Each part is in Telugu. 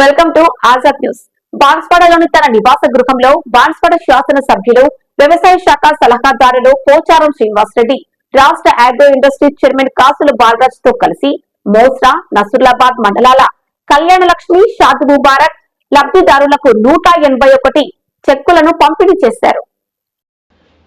Welcome to Azad news. బాన్స్వాడలోని తన నివాస గృహంలో బాన్స్వాడ శాసన సభ్యులు వ్యవసాయ శాఖ సలహాదారులు పోచారం శ్రీనివాస్ రెడ్డి రాష్ట్ర అగ్రో ఇండస్ట్రీ చైర్మన్ కాసుల బాలరాజ్తో కలిసి మోస్రా నసరులాబాద్ మండలాల కళ్యాణ లక్ష్మి షాద్ ముబారక్ లబ్ధిదారులకు నూట ఎనభై ఒకటి చెక్కులను పంపిణీ చేశారు.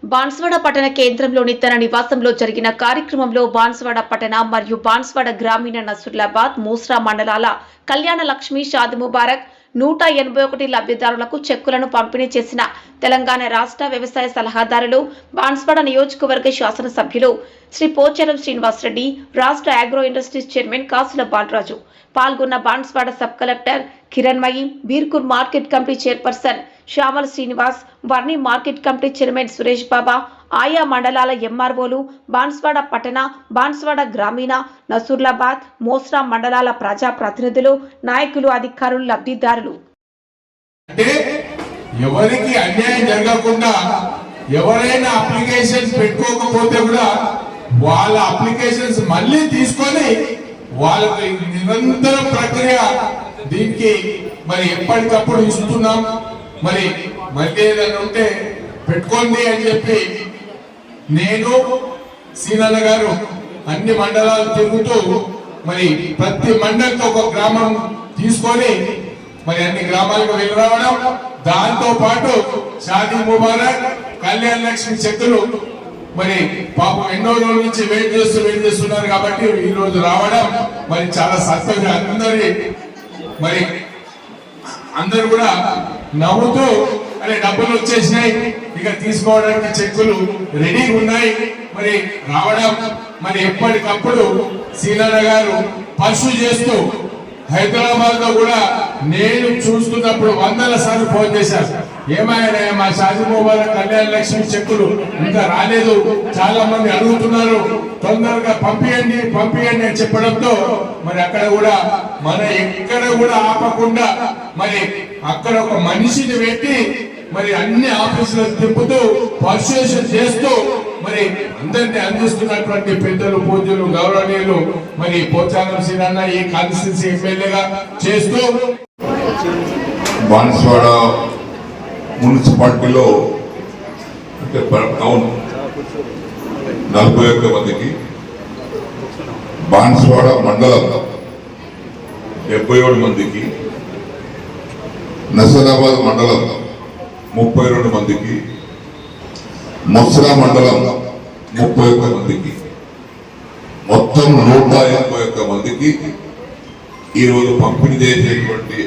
బాన్స్వాడ పట్టణ కేంద్రంలోని తన నివాసంలో జరిగిన కార్యక్రమంలో బాన్స్వాడ పట్టణ మరియు బాన్స్వాడ గ్రామీణ నసుర్లాబాద్ మూస్రా మండలాల కళ్యాణ లక్ష్మి షాద్ ముబారక్ నూట ఎనభై ఒకటి లబ్ధిదారులకు చెక్కులను పంపిణీ చేసిన తెలంగాణ రాష్ట్ర వ్యవసాయ సలహాదారులు బాన్స్వాడ నియోజకవర్గ శాసనసభ్యులు శ్రీ పోచారం శ్రీనివాసరెడ్డి రాష్ట్ర agro industries chairman Kasula Balaraju. పాల్గొన్న Banswada sub collector Kiranmayi Birkur market committee chairperson Shyamala Srinivas Varni market committee chairman Suresh Baba ఆయా మండలాల ఎంఆర్ఓలు బాన్స్వాడ పట్టణ బాన్స్వాడ గ్రామీణ నసూర్లాబాద్ మోస్రా మండలాల ప్రజా ప్రతినిధులు నాయకులు అధికారులు లబ్ధిదారులు. ఎవరికి అన్యాయం జరగకుండా ఎవరైనా అప్లికేషన్ పెట్టుకోకపోతే కూడా వాళ్ళ అప్లికేషన్స్ మళ్ళీ తీసుకొని వాళ్ళకి నిరంతర ప్రక్రియ దీనికి మరి ఎప్పటికప్పుడు ఇస్తున్నాం. మరి మళ్ళీ ఏదైనా ఉంటే పెట్టుకోండి అని చెప్పి నేను సీనన్న గారు అన్ని మండలాలు తిరుగుతూ మరి ప్రతి మండలితో ఒక గ్రామం తీసుకొని మరి అన్ని గ్రామాలకు వెళ్ళి రావడం దాంతో పాటు షాదీ ముబారక్ కళ్యాణ లక్ష్మి చెక్కులు మరి పాపం ఎన్నో రోజుల నుంచి వెయిట్ చేస్తూ వెయిట్ చేస్తున్నారు కాబట్టి ఈ రోజు రావడం మరి చాలా సంతోషం. అందరి మరి అందరు కూడా నవ్వుతూ అరే డబ్బులు వచ్చేసినాయి. ఇక తీసుకోవడానికి చెక్కులు రెడీగా ఉన్నాయి. మరి రావడం మరి ఎప్పటికప్పుడు సీనన్న గారు పశు చేస్తూ హైదరాబాద్లో కూడా నేను చూస్తున్నప్పుడు వందల సార్లు ఫోన్ చేశాను ఏమైనా మా షాజీమోబాద్ కళ్యాణ లక్ష్మి చెక్కులు ఇంకా రాలేదు. చాలా మంది అడుగుతున్నారు. తొందరగా పంపియండి పంపియండి అని చెప్పడంతో మరి అక్కడ కూడా మన ఎక్కడ కూడా ఆపకుండా మరి అక్కడ ఒక మనిషిని పెట్టి మరి అన్ని ఆఫీసులకు తిప్పుతూ పర్సుయేషన్ చేస్తూ మరి అందరినీ అందిస్తున్నటువంటి పెద్దలు పూజలు గౌరవనీయులు మరి పోచారం సీనన్న ఈ కాన్స్టిట్యూన్సీ ఎమ్మెల్యేగా చేస్తూ బాన్స్వాడ మున్సిపాలిటీలో అంటే టౌన్ నలభై ఒక్క మందికి బాన్స్వాడ మండలం డెబ్బై ఏడు మందికి నసరాబాద్ మండలం ముప్పై రెండు మందికి ముసరా మండలం ముప్పై ఒక్క మందికి మొత్తం నూట ఎనభై ఒక్క మందికి ఈరోజు పంపిణీ చేసేటువంటి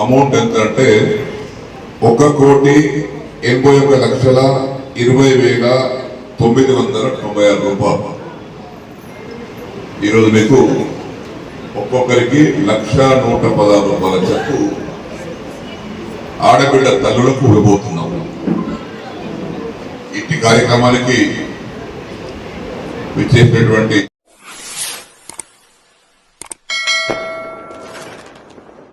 అమౌంట్ ఎంత అంటే ఒక కోటి ఎనభై ఒక లక్షల ఇరవై వేల తొమ్మిది వందల తొంభై ఆరు రూపాయలు. ఈరోజు మీకు ఒక్కొక్కరికి లక్ష నూట పదహారు రూపాయల చెక్కు ఆడబిడ్డ తల్లులకు ఇవ్వబోతున్నాం ఇట్టి కార్యక్రమానికి విచ్చేసినటువంటి